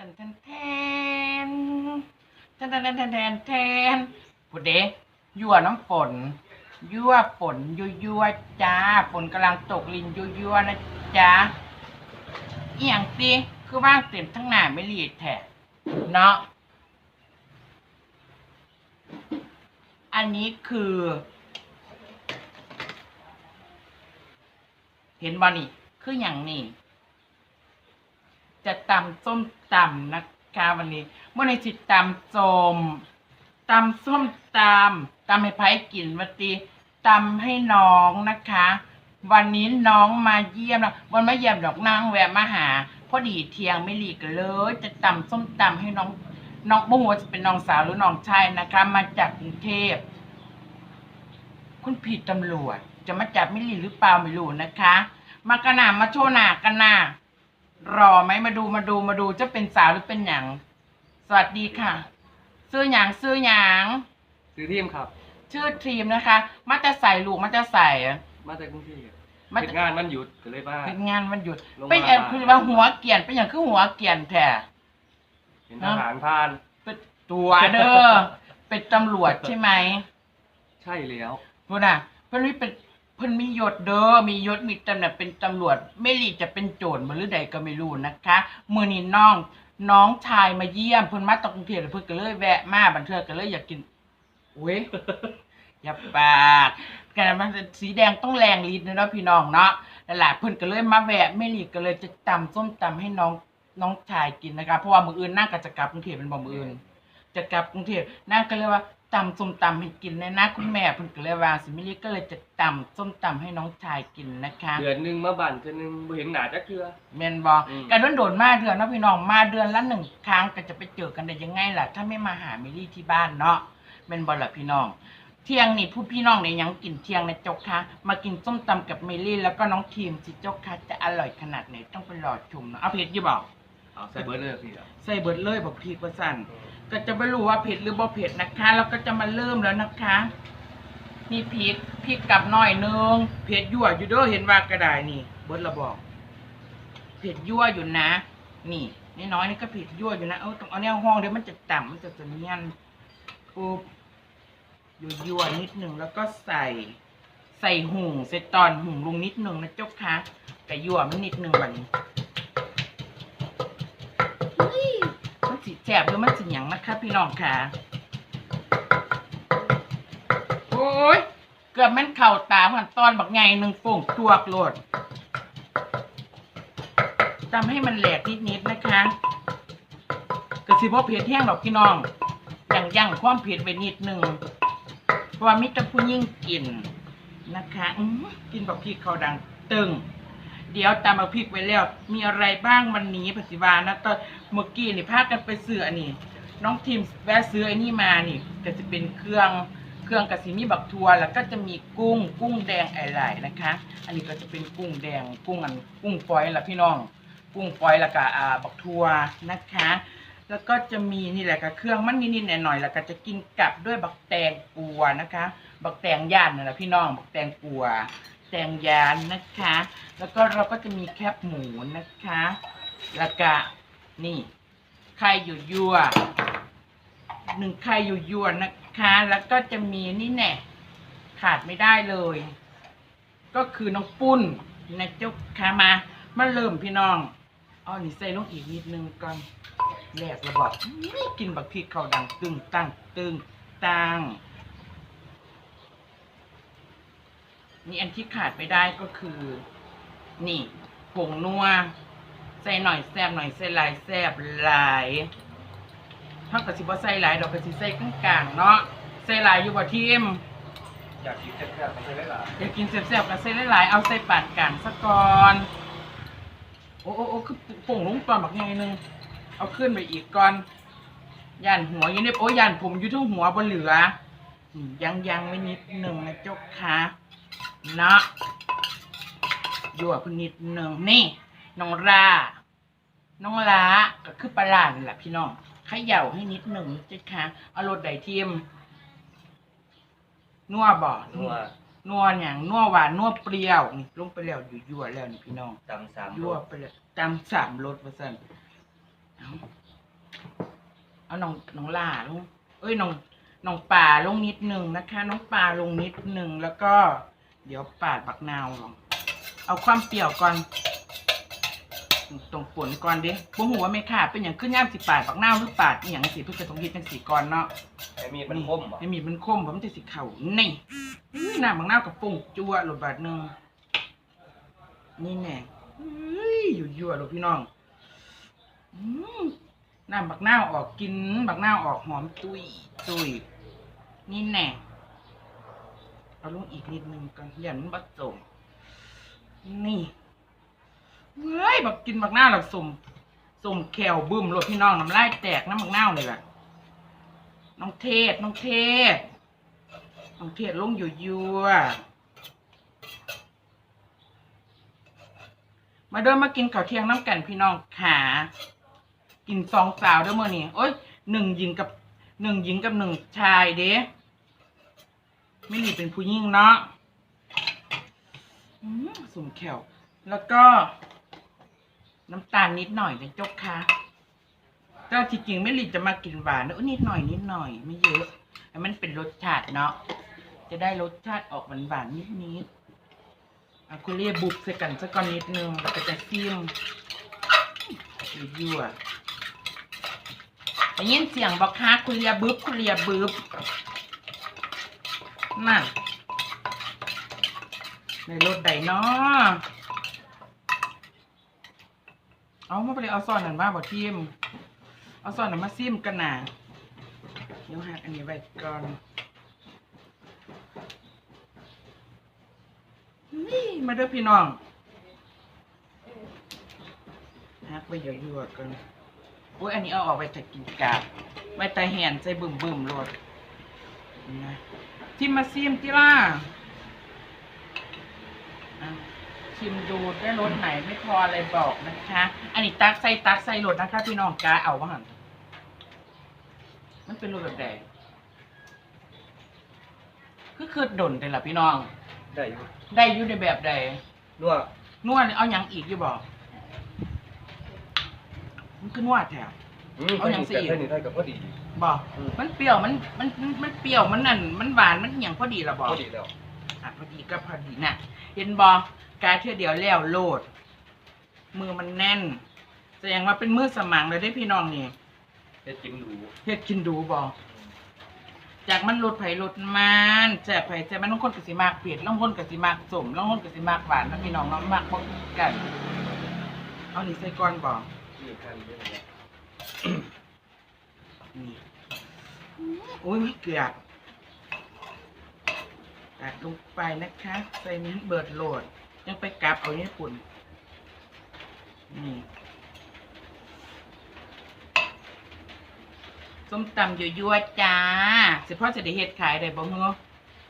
แทนแทนแทนแทนแทนแทนแทนพูดเดะยั่วน้ำฝนยั่วฝนยั่วยั่วจ้าฝนกำลังตกลินยั่วยั่วนะจ้าเอียงสิคือว่างเต็มทั้งหน้าไม่รีดแทะเนาะอันนี้คือ เห็นบ่นี่ คืออย่างนี้ จะตำส้มตำนะคะวันนี้เมื่อในสิตำส้มตำส้มตำตำให้ไผ่กินวันตีตำให้น้องนะคะ วันนี้น้องมาเยี่ยมนะวันมาเยี่ยมดอกนางแวะมาหาพอดีเทียงไม่หลีกเลย จะตำส้มตำให้น้องน้องบ่หัวาจะเป็นน้องสาวหรือน้องชายนะคะ มาจากกรุงเทพคุณผิดตำรวจ จะมาจับไม่หลีหรือเปล่าไม่รู้นะคะ มากระหน่ำมาโชว์หนากันหนา รอไหมมาดูมาดูมาดูจะเป็นสาวหรือเป็นหยังสวัสดีค่ะ ซื้อหยังซื้อหยังซื้อทีมครับ ชื่อทีมนะคะ มาจะใส่ลูกมาจะใส่มาจากกรุงเทพมาเป็นจะงานมันหยุดก็เลยว่าเป็นงานวันหยุดลงมาเป็นอย่างคือว่าหัวเกี่ยนเป็นอย่างคือหัวเกี่ยนแท้เป็นทหารพรานเป็นตัวเด้อเป็นตำรวจใช่ไหม ใช่แล้วพูดน่ะเพิ่นมีเป็นเพิ่นมียศเด้อ มียศมีตำแหน่งเป็นตำรวจไม่รีจะเป็นโจรบ่หรือใดก็ไม่รู้นะคะมือนี้น้องน้องชายมาเยี่ยมเพิ่นมาตกกรุงเทพแล้วเพิ่นก็เลยแวะมาบันเทือก็เลยอยากกินอุ้ยอย่าปากกันมันสีแดงต้องแรงลิ้นเนาะพี่น้องเนาะนั่นแหละเพิ่นก็เลยมาแวะไม่รีก็เลยจะตำส้มตำให้น้องน้องชายกินนะคะเพราะว่ามืออื่นน่าก็จะกลับกรุงเทพเป็นบ่มืออื่นจะกลับกรุงเทพนางก็เลยว่า ตำส้มตำให้กินเลยนะ คุณแม่เพิ่นก็เลยว่าสิมิลิก็เลยจะตำส้มตำให้น้องชายกินนะคะเดือนหนึงมาบั่นเทื่อหนึงบ่เห็นหน้าจักเทื่อ แม่นบ่อืมการโดนๆมาเดือนเนาะพี่น้องมาเดือนละหนึ่งครั้งก็จะไปเจอกันได้ยังไงล่ะ ถ้าไม่มาหามิลี่ที่บ้านเนาะแม่นบ่ล่ะพี่น้อง เที่ยงนี่ผู้พี่น้องเนี่ยยังกินเที่ยงนะจกคะมากินส้มตำกับเมลี่แล้วก็น้องทีมสิจกคะจะอร่อยขนาดไหนต้องไปรอชมเนาะเอาเผ็ดอยู่บ่เอาใส่เบิร์ดเลยพี่ครับใส่เบิดเลยบอกพีกว่าสั่น ก็จะไม่รู้ว่าเผ็ดหรือบ่เผ็ดนะคะแล้วก็จะมาเริ่มแล้วนะคะนี่พริกพริกกับหน่อยนึงเผ็ดยั่วอยู่เด้อเห็นว่ากระดาษนี่ เบิดละบอกเผ็ดยั่วอยู่นะ นี่นี่น้อยนี่ก็เผ็ดยั่วอยู่นะเอาต้องเอาแนวห้องเดี๋ยวมันจะต่ำมันจะจะเนียนปุ๊บยั่วยั่วนิดหนึ่งแล้วก็ใส่ ใส่หุงใส่ตอนหุงลงนิดหนึ่งนะเจ้าคะแต่ยั่วมันนิดหนึ่งแบบนี้ มันสิแสบหรือมันสิหยังนะคะพี่น้องค่ะ โอ้ย เกือบแมันเข่าตาหันตอนบักไงหนึ่งปุ่งตัวกโลดทำให้มันแหลกนิดๆนะคะกระสิบ่เผ็ดแห้งดอกพี่น้องยังยั่งความเผ็ดไว้นิดหนึ่งเพราะว่ามิตรผู้ยิ่งกินนะคะอื้อกินบักพริกเขาดังตึง เดี๋ยวตามมาพริกไว้แล้ว มีอะไรบ้างวันนี้ปฏิวานะตอน เมื่อกี้นี่พากันไปซื้ออันนี้ น้องทีมแวะซื้ออ้นี่มานี่ก็จะเป็นเครื่องเครื่องกระสีมีบักทัวแล้วก็จะมีกุ้งกุ้งแดงไอไหลนะคะ อันนี้ก็จะเป็นกุ้งแดง กุ้งอันกุ้งฝอยละพี่น้อง กุ้งฝอยแล้วก็อ่าบักทัวนะคะ แล้วก็จะมีนี่แหละค่ะเครื่องมันนิดๆหน่อยๆแล้วก็จะกินกับด้วยบักแตงกัวนะคะ บักแตงย่านนั่นแหละพี่น้อง บักแตงกัวแตงยานนะคะ แล้วก็เราก็จะมีแคบหมูนะคะ แล้วก็ นี่ไข่อยู่ยัวหนึ่งไข่อยู่ยัวนะคะ แล้วก็จะมีนี่แน่ขาดไม่ได้เลย ก็คือน้องปุ้นนะเจ้าค่ะมามาเริ่มพี่น้องเอานี่ใส่ลงอีกนิดนึงก่อนแรกระบอกไม่กินบักพริกเขาดังตึงตั้งตึงตั้งนี่อันที่ขาดไม่ได้ก็คือ นี่ผงนัว ใส่หน่อยแซบหน่อยใส่หลายแซบหลายถ้ากับสิบ่ใส่หลายดอกก็สิใส่กลางๆเนาะใส่หลายอยู่บ่ทีมอยากกินแซ่บๆมันจะได้หลายอยากกินแซ่บๆก็ใส่หลายๆเอาใส่ปานกลางซะก่อนโอ้โอ้โอ้คือผงลงตอนบักไงนึงเอาขึ้นไปอีกก่อนย่านหัวอยู่ในโอ้ยย่านผมอยู่ทั้งหัวบ่เหลืออืมยังยังไว้นิดหนึ่งนะเจ้าค่ะเนาะยั่วเพิ่นนิดหนึ่งนี่ น้องราน้องลาก็คือปลาร้านี่แหละพี่น้องเขย่าให้นิดหนึ่งนะจ๊ะค่ะเอารสใดเทียมนัวบ่นัวนัวอย่างนัวหวานนัวเปรี้ยวนี่ลงไปแล้วอยู่ยั่วแล้วนี่พี่น้องตำสามยั่วไปเลยตามสามรสว่าซั่นเอาเอาน้องน้องล่าลงเอ้ยน้องน้องป่าลงนิดหนึ่งนะคะ น้องป่าลงนิดหนึ่งแล้วก็ เดี๋ยวปาดบักนาวลงเอาความเปรี้ยวก่อน ตรงป่นก่อนเด้พวกหัวาไม่ขาดเป็นอย่างขึ้นย่ามสิปาดบักนาวหรือปาดอหย่างสิเพื่อจะต้องยึดจังสีก่อนเนาะไอ้มีดมันคมเหรอไม่มีมันคมผมจะสิเข่านี่อื้อน้ำบางน้ากับปุ่งจั่วหลดบาทหนึ่งนี่แน่เฮ้ยอยู่ยั่วๆหลดพี่น้องอืมน้ำบักน้าวออกกินบักน้าวออกหอมตุยตุยนี่แน่เอาลงอีกนิดนึงกันอย่ามันผสมนี่ เฮ้ยบักกินบักน้าหลักสมสมแขวบึ้มหลดพี่น้องน้ำลายแตกน้ำบักน้าเลยแหละน้องเทศน้องเทศน้องเทศลงอยู่ยัวมาเดินมากินข้าวเที่ยงน้ำกันพี่น้องขากินสองสาวเด้อมื่อนี้โอ้ยหนึ่งหญิงกับหนึ่งหญิงกับหนึ่งชายเด้ไม่หลีเป็นผู้หญิงเนาะสุ่มแขวแล้วก็ น้ำตาลนิดหน่อยเป็นจกค่ะก็ที่จริงไม่รีจะมากินหวานนะนิดหน่อยนิดหน่อยไม่เยอะให้มันเป็นรสชาติเนาะจะได้รสชาติออกหวานหวานๆนิดนิดๆอะคุณเรียบุกใส่กันสักก้อนนิดนึงแล้วก็จะซิมยั่วได้ยินเสียงบอกค่ะคุณเรียบึบคุณเรียบึบนั่นในรถใดเนาะ เอามาไปเลยเอาซอนนั่นมาบอกทีม เอาซอนน่ะมาซิมกันนะเดี๋ยวหักอันนี้ไว้ก่อนนี่มาเด้อพี่น้องหักไว้เยอะๆกันโอ้ยอันนี้เอาออกไปจากกินกาบไว้แต่แหนใส่บึมบึมๆโลดนะที่มาซิมที่ล่ะอะ ชิมดูได้รสไหนไม่พออะไรบอกนะคะ อันนี้ตักใส่ตักใส่รสนะคะ พี่น้องกาเอาว่าหันมันเป็นรูปแบบใดคือคือดนเลยล่ะพี่น้อง ได้อยู่ได้อยู่ในแบบใดนัวนวดเอาหยังอีกอยู่บอกมันคือนวดแถวอืมเอาอย่างสิแต่เท่านี้ได้กับพอดี บอกอืม มันเปรี้ยวมันมันมันมันเปรี้ยวมันนั่นมันหวานมันอหย่างพอดีละบอพกอดีแล้ว อะพอดีก็พอดีน่ะ เห็นบอการเที่ยวเดียวแล้วโลด มือมันแน่น แสดงว่าเป็นมือสมังเลยได้พี่น้องนี่เฮ็ดกินหรูเฮ็ดกินดูบอกจากมันลดไผ่ลดมันแจกไผ่แจกมันบางคนก็สิมากเผ็ดบางคนก็สิมากสมบางคนก็สิมากหวานแล้วพี่น้องเนาะมากบ่กันเอานี่ใส่ก่อนบอกนี่คันเยอะเลยนี่โอ้ยเกลือกตัด ลงไปนะคะ ใส่นี้เบิร์ดโหลด ยังไปกลับเอาญี่ปุ่น นี่ส้มตำยั่วๆจ้าสิพ่อจะได้เฮ็ดขายได้บ่เฮ้อ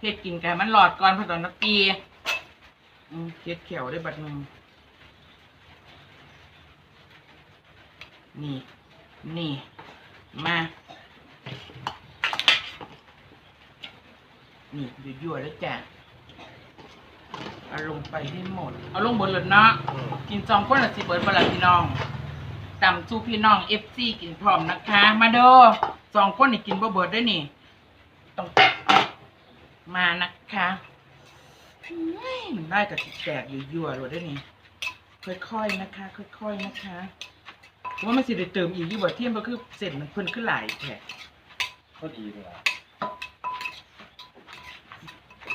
เฮ็ดกินกันมันหลอดก่อนเพอตอนนักปีอืมเฮ็ดเขียวได้บัดนึงนี่ นี่ มา นี่ยั่วๆแล้วจ้ะเอาลงไปให้หมด เอาลงบนเลยเนาะอืมกินสองคนละสิเบิร์ดบลัพี่น้องตำสู้พี่น้องเอฟซีกินพร้อมนะคะ มาเด้อสองคนนี่กินบ่เบิร์ดได้อนี่ต้องมานะคะเฮ้ยมันได้กับติแตกอยู่ยั่วๆเลยได้อนี่ค่อยๆนะคะ ค่อยๆนะคะเพราะว่ามันสิได้เติมอีกที่บ่เทียมก็คือเส้นมันเพิ่นขึ้นหลายแท้พอดีเลยล่ะ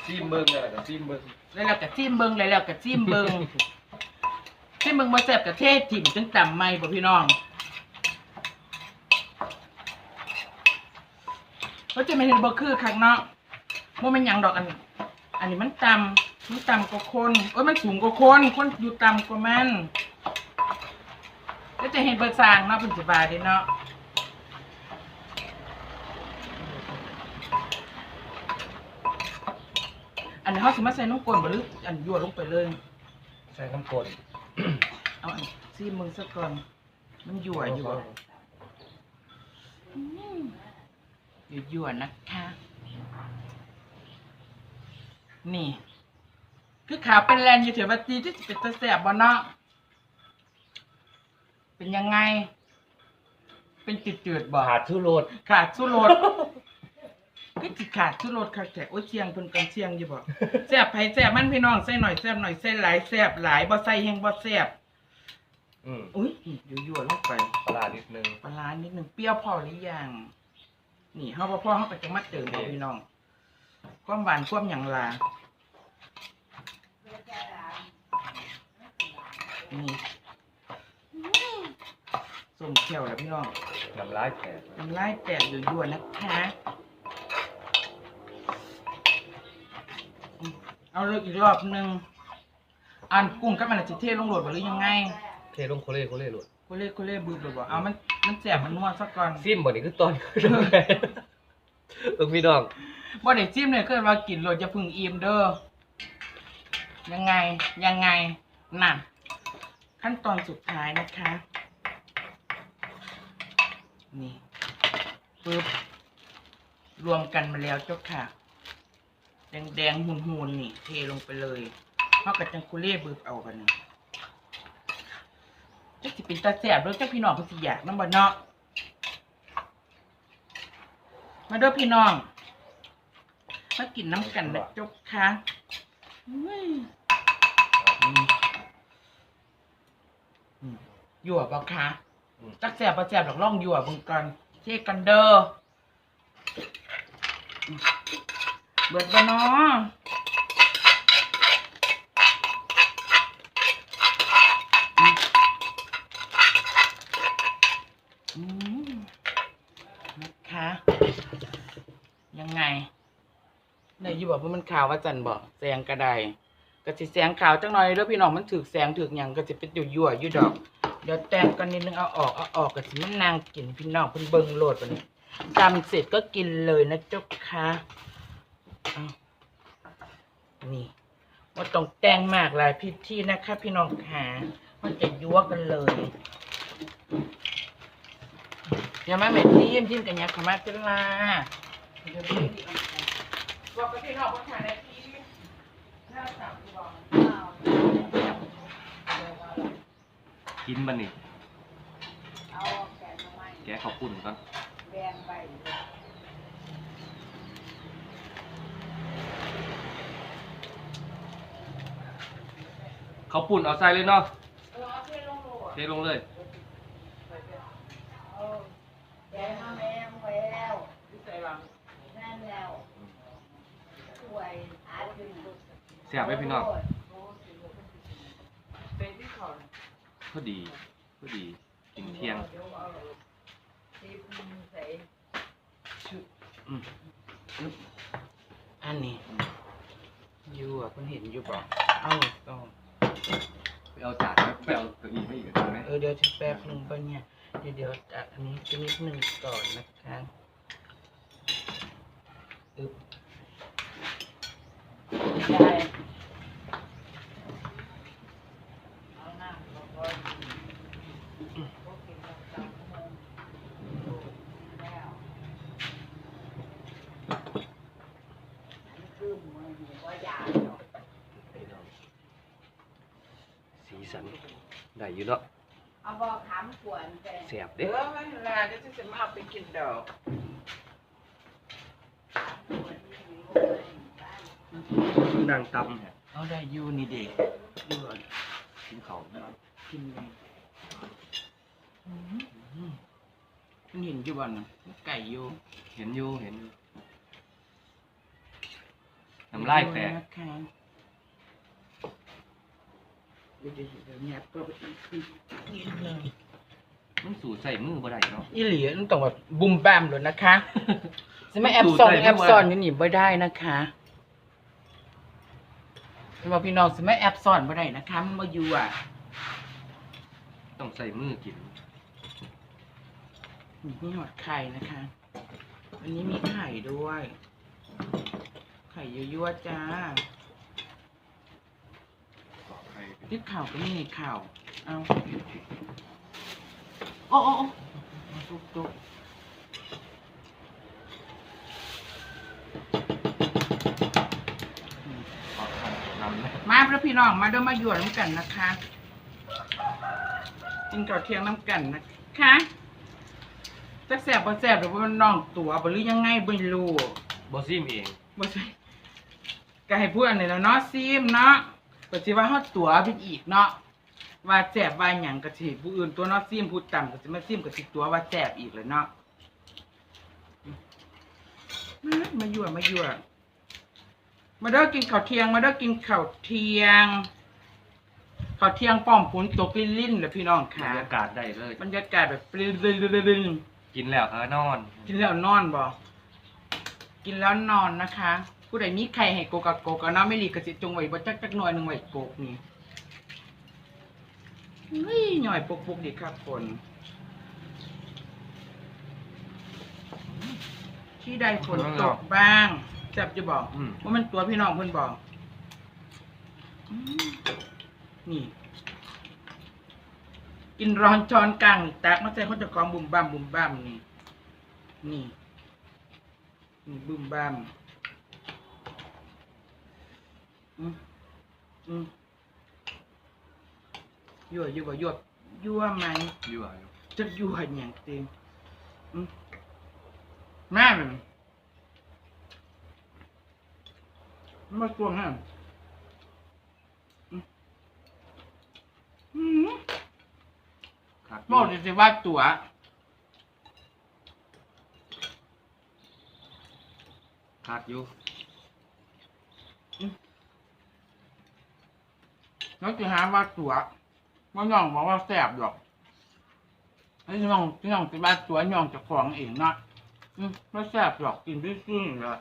ซีมเบิ้งอะไรกับซีมเบิ้งแล้วเราก็จิ้มเบิงแล้วเราก็จิ้มเบิงจิ้มเบิงมาแซ่บกับเทศถิ่มจังต่ำไม่บ่พี่น้องก็จะไม่เห็นบ่คือคักเนาะบ่แม่นหยังดอกอัน อันนี้มันต่ำมันต่ำกว่าคนเอ้ยมันสูงกว่าคนคนอยู่ต่ำกว่ามันก็จะเห็นเบิกสร้างเนาะเพิ่นสิบาเด้เนาะ อันนี้เฮาสิมาใส่น้ำกลนบ่หรืออันยั่วลงไปเลย ใส่น้ำกลนเอาอันซีมึงซะก่อนมันยั่วอยู่บ่อืมยั่วๆนะคะ นี่ คือขาวเป็นแลนอยู่เถอะว่าตีที่สิเป็นตะแสบบ่เนาะเป็นยังไง เป็นจืดๆบ่ขาดชื่อโรดขาดสู้รถ ก็สิขาดสู้รถค่ะแต่โอ้ยเชียงเพิ่นกันเชียงอยู่บ่แซ่บไผแซ่บมันพี่น้องใส่หน่อยแซ่บหน่อยใส่หลายแซ่บหลายบ่ใส่แฮงบ่แซ่บอืมอุ้ยยั่วๆลงไปปลาร้านิดนึงปลาร้านิดหนึงเปรี้ยวพอหรือยังนี่เฮาบ่พอเฮาก็จะมาเติมเอาพี่น้องความหวานความหยังล่ะนี่ส้มเขียวแล้วพี่น้องน้ำลายแตกน้ำลายแตกยั่วๆนะคะ เอาเลยอีกรอบหนึงอันกุ้งกับมันน่ะสิเทลงโหลดบ่หรือยังไงเทลงโคเล่โคเล่โรดโคเล่โคเล่บืบเลยบ่เอามันมันแสบมันนวดซะก่อนซิมบ่นี่คือตอนเออพี่น้องบ่ได้จิ้มเลยคือว่ากินโหลดจะพึ่งอิ่มเด้อยังไงยังไงนั่นขั้นตอนสุดท้ายนะคะ นี่ปึ๊บรวมกันมาแล้วเจ้าค่ะ แดงแดงๆหุ่นหุ่นๆนี่ เทลงไปเลยเพรากับจังคุเล่บืบเอากันนี่จักสิเป็นตาแสบด้อจักพี่น้องเพิ่นสิอยากนำบ่เนาะมาเด้อพี่น้อง มากินน้ำกันนะจบค่ะอุ้ยอืมอืมหยวบเอค่ะอืม จักแสบประแสบดอกล่องหยวบเบิ่งก่อนเทกันเด้อ เบิดบ่เนาะนะคะยังไงเนี่ยอยู่บอกว่ามันขาวว่าจันบอกแสงกระไดก็สิแสงขาวจังหน่อยเด้อพี่น้องมันถึกแสงถึกหยังก็สิเป็นอยู่ยั่วๆอยู่ดอก เดี๋ยวแต่งกันนิดนึงเอาออกเอาออกก็สิมันนางกินพี่น้องเพิ่นเบิ่งโหลดปะนี้จำเสร็จก็กินเลยนะเจ้าค่ะ นี่ว่าต้องแต่งมากหลายพิธีนะคะ พี่น้องขามันจะยั่วกันเลยอย่ามาเหม็ดทีมทีมกันยาขมาเจลาบอกกับพี่น้องว่าถ่ายได้ที่หน้าสามบอกกินมันนี่แกข้าวปุ้นก่อนแบงไป ข้าวปุ้นเอาใส่เลยเนาะเออเอาเทลงโลดเทลงเลยเอาแกะมาแม่ไว้แล้วที่ใส่หลังนั่นแล้วช่วยอาดึงเสียบไว้พี่น้องเป็นที่เขาน่ะพอดีพอดีกินเที่ยงตีพุงใส่ชุดอืมอึ๊บอันนี้อยู่อะเพิ่นเห็นอยู่บ่เอาต้อง ไปเอาจานไหมไปเอาเก้าอี้ไม่อีกได้ไหมเออเดี๋ยวจะแป๊บหนึงป่ะเนี่ยเดี๋ยวเดี๋ยวจัดอันนี้ชนิดหนึ่งก่อนนะคะอึ๊บได้ เอาหน้าบ่อยโอเคครับสามโมงแล้วอันนี้คือมือหนูว่ายาเนาะ สีสันได้อยู่เนาะเอาบ่ขามขวนแต่เสียบเดี๋เด้ยวไม่เป็นไรเดี๋ยวจะมาเอาไปกินดอกดังตำเนี่ยเอาได้อยูนี่เด็กดูก่อนกินเขาวเนาะกินเลยอืมมันเห็นอยู่บ่อนไก่อยู่เห็นอยู่เห็นอยู่น้ำลายแตกนะคะ เดี๋ยวเดี๋ยวเดี๋ยวเนี่ยก็ไปอีกนิดนึงมันสูใส่มือบ่ได้เนาะ อีหลีมันต้องแบบบุมแบมเลยนะคะ จะไม่แอบซ่อนสูตรใส่แอบไม่ซ่อนไหวนี่หนีไม่ได้นะคะจะบอกพี่น้องจะไม่แอบซ่อนไม่ได้นะคะมันมาอยู่อะต้องใส่มือกินนี่หอดไข่นะคะ อันนี้มีไข่ด้วย ไข่ยั่วๆจ้า ขอใครติ๊บข่าวก็ไม่มีข่าว เอาโอ้โอ้โอ้ตุ๊กตุ๊กขอใครนำนะมาพระพี่น้องมาเด้วยมาหยวนน้ำกันนะคะกินก่าวเที่ยงน้ำกันนะคะจักแสบบ่แสบหรือว่ามันน้องตัวบ่หรือยังไงบ่รู้บอซิมเองบ่ใช่ก็ให้พูดอันนี้แล้วเนาะซีมเนาะ ก็สิว่าเฮาตัวไปอีกเนาะว่าแสบว่าหยังก็สิผู้อื่นตัวเนาะซีมพูดต่ำก็สิมาซีมก็สิตัวว่าแสบอีกเลยเนาะมามายั่วมายั่วมาเด้อกินข้าวเที่ยง มาเด้อกินข้าวเที่ยงข้าวเที่ยงป้อมฝนตกลิ่นๆเลยพี่น้องบรค่ะรยากาศได้เลย บรรยากาศแบบปริ้นๆกินแล้วเออนอน กินแล้วนอนบ่ กินแล้วนอนนะคะ ผู้ใดมีไข่ให้โกกะโกกะเนาะไม่รีกระสิจงไว้บ่จักจักหน่อยหนึงไว้โกกนี่เฮ้ยหน่อยปุกๆดีครับคนที่ใดฝนตกบ้างแซ่บจะบอกอืม ว่ามันตัวพี่น้องเพิ่นบอกอืมนี่ กินร้อนช้อนกลางนี่ตักมาใส่เขาจะกองบุ่มบ้ามบุ่มบ้ามนี่ นี่ นี่บุ่มบ้าม อืมอืมยั่วยั่วยั่วยั่วไหมอยู่อะอยู่จะยั่วอย่างเต็มอืมแม่มันมาตัวงฮะอืมอืมครับบอกเลยสิว่าตัวคักอยู่ แล้วจะหาว่าตัวว่าน้องบอกว่าแสบหรอกไอ้ที่น้องที่น้องสิว่าตัวน้องจะของเองนะอืมไม่แสบหรอกกินด้วยซื่อๆเลย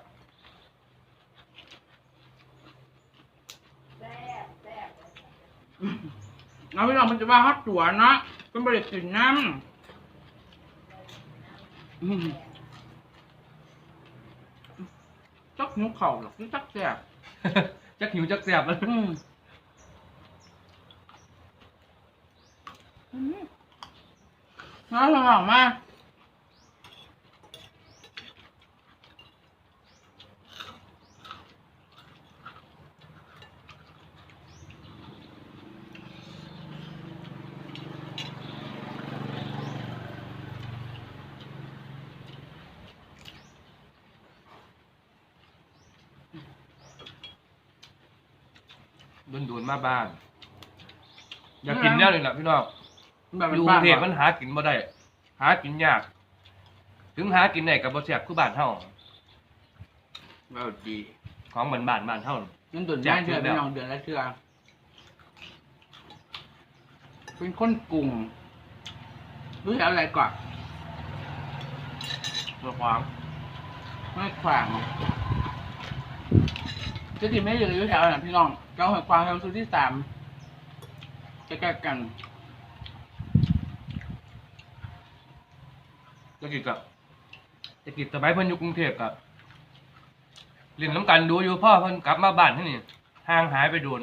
แซ่บแซ่บอืมแล้วพี่น้องมันจะว่าฮอตตัวนะเป็นบริกินน้ำอืมจักหิวเข่าหรอกนี่จักแสบจักหิวจักแสบเลย อืมอืมน้องหอมมากโดนๆมาบ้าน อยากกินแน่เลยล่ะพี่น้อง แบบอยู่กรุงเทพมันหากินบ่ได้ หากินยาก ถึงหากินได้กับบ่แซ่บคือบ้านเฮาแบบดีของบ้านบ้านบ้านเฮานั่นเดือนได้เดือนไม่ลองเดือนละเทื่อเป็นคนกรุงรู้จักอะไรก่อนเพื่อความไม่ขวางจะติไม่เหลืออยู่แถวไหนพี่น้องเจ้าหอยควางแถวสุดที่สามจะใกล้กัน จะกินกับจะกินสมัยเพิ่นอยู่กรุงเทพกับเล่นน้ำกันดูอยู่พ่อเพิ่นกลับมาบ้านที่นี่ห่างหายไปโดน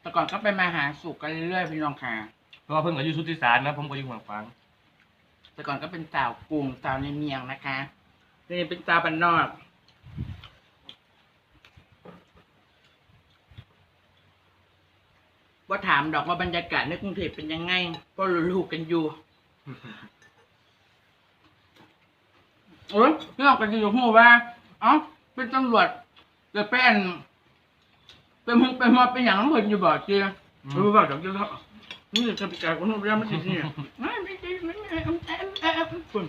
แต่ก่อนก็ไปมาหาสู่กันเรื่อยๆพี่น้องค่ะ เพราะว่าเพิ่นก็อยู่สุทธิสารนะ ผมก็อยู่ห่างฟังแต่ก่อนก็เป็นสาวกรุงสาวในเมียงนะคะนี่เป็นสาวบ้านนอกว่าถามดอกว่าบรรยากาศในกรุงเทพเป็นยังไงก็รู้ๆกันอยู่ เออเรื่องกันอยู่หูว่า เอ้าเป็นตำรวจเกิดเป็นเป็นมึงเป็นมาเป็นอย่างน้ำเพิ่นอยู่บ่เจียอืมเออบอกดอกเดียวแล้วนี่จะไปกายคนนู้นเรื่องไม่ติดเนี่ยไม่ไม่ติดไม่ไม่เอ็มเอ็มเอ็มปุ่น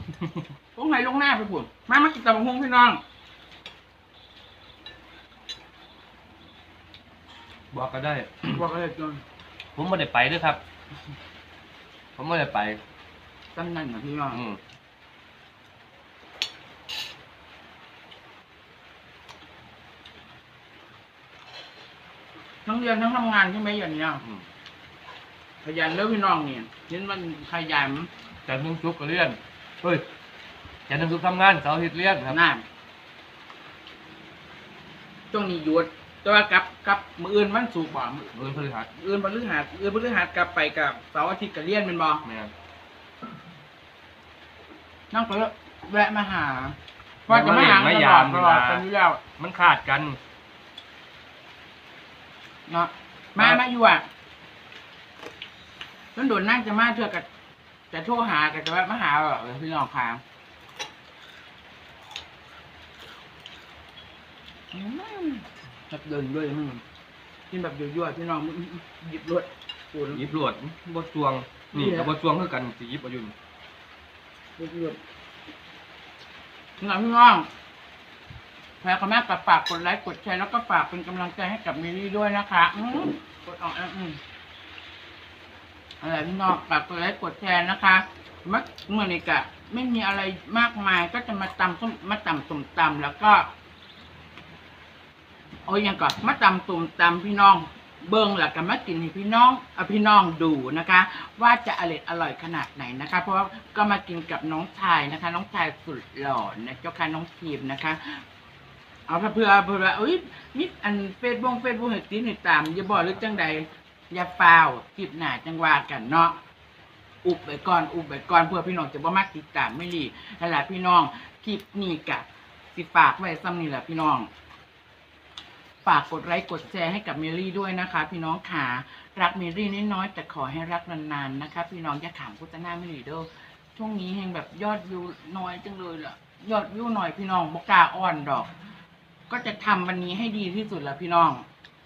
ลงไหนลงหน้าไปปุ่นมามากินตับกหงพี่น้องบอกก็ได้ บอกอะไรจนผมไม่ได้ไปด้วยครับ ผมไม่ได้ไปตั้งนั่นนะพี่น้อง ทั้งเรียนทั้งทำงานใช่ไหมอย่างเนี้ยอืมขยันเลิกพี่น้องเนี่ยเห็นมันขยันจันทร์ถึงศุกร์ก็เรียนเฮ้ยจันทร์ถึงศุกร์ทำงานเสาร์อาทิตย์เรียนครับ หน้าช่วงนี้หยุดแต่ว่ากับกับมืออื่นมันสูบบ่มือเงินพฤหัสอื่นพฤหัสอื่นพฤหัสกลับไปกับเสาร์อาทิตย์กับเรียนเป็นบ่แม่นนั่งไปแล้วแวะมาหาว่าจะไม่หาตลอดตลอดกันอยู่แล้วมันขาดกัน เนาะมามาอยู่อะต้นโดนนั่งจะมาเถื่อกับจจะโทรหาก็จะแวะมาหาแบบพี่น้องค่ะอืมแบบเดินด้วยอืมกินแบบยั่วๆพี่น้องอืมหยิบรวดปูนหยิบลวดบ่จวง นี่นี่แหละก็บ่จวงคือกันสิหยิบเอาอยู่นี่หยิบรวดพี่น้องพี่น้อง แพ้กับแม่ฝากฝากกดไลค์กดแชร์แล้วก็ฝากเป็นกำลังใจให้กับมิลลี่ด้วยนะคะอืมกดออกอะอืมอะไรพี่น้องฝากกดไลค์กดแชร์นะคะมักเมื่อนี้กะไม่มีอะไรมากมายก็จะมาตำส้มมาตำส้มตำแล้วก็ โอ้ยยังก่อนมาตำส้มตำพี่น้อง เบิ้งหลักกันมากินให้พี่น้องเอาพี่น้องดูนะคะ ว่าจะอร่อยอร่อยขนาดไหนนะคะ เพราะว่าก็มากินกับน้องชายนะคะ น้องชายสุดหล่อนะเจ้าค่ะน้องทีมนะคะ เอาเพื่อเพื่อเอเอ้ยมิอันเฟซบุ๊กเฟซบุ๊กเห็นตีนให้ตามอย่าบอกหรือจังใดอย่าฟาวคลิปหน้าจังว่ากันเนาะอุบไปก่อนอุบไปก่อนเพื่อพี่น้องจะบ่มาติดตามไม่รีนั่นแหละพี่น้องคลิปนี้กะสิฝากไว้ซ้ำนี่แหละพี่น้องฝากกดไลค์กดแชร์ให้กับเมลี่ด้วยนะคะ พี่น้องขารักเมลี่น้อยๆแต่ขอให้รักนานๆนะคะ พี่น้องอย่าขามโฆษณาเมลี่เด้อช่วงนี้แห่งแบบยอดวิวน้อยจังเลยล่ะยอดวิวหน่อยพี่น้องบกล้าอ่อนดอก ก็จะทำวันนี้ให้ดีที่สุดแล้วพี่น้อง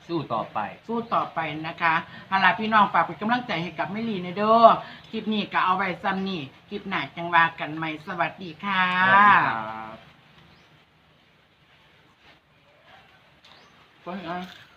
สู้ต่อไป สู้ต่อไปนะคะเอาล่ะพี่น้องฝากเป็นกำลังใจให้กับแม่ลีในเด้อคลิปนี้ก็เอาไว้ซ้ำนี่คลิปหน้าจังว่ากันใหม่สวัสดีค่ะ สวัสดีครับไปอะ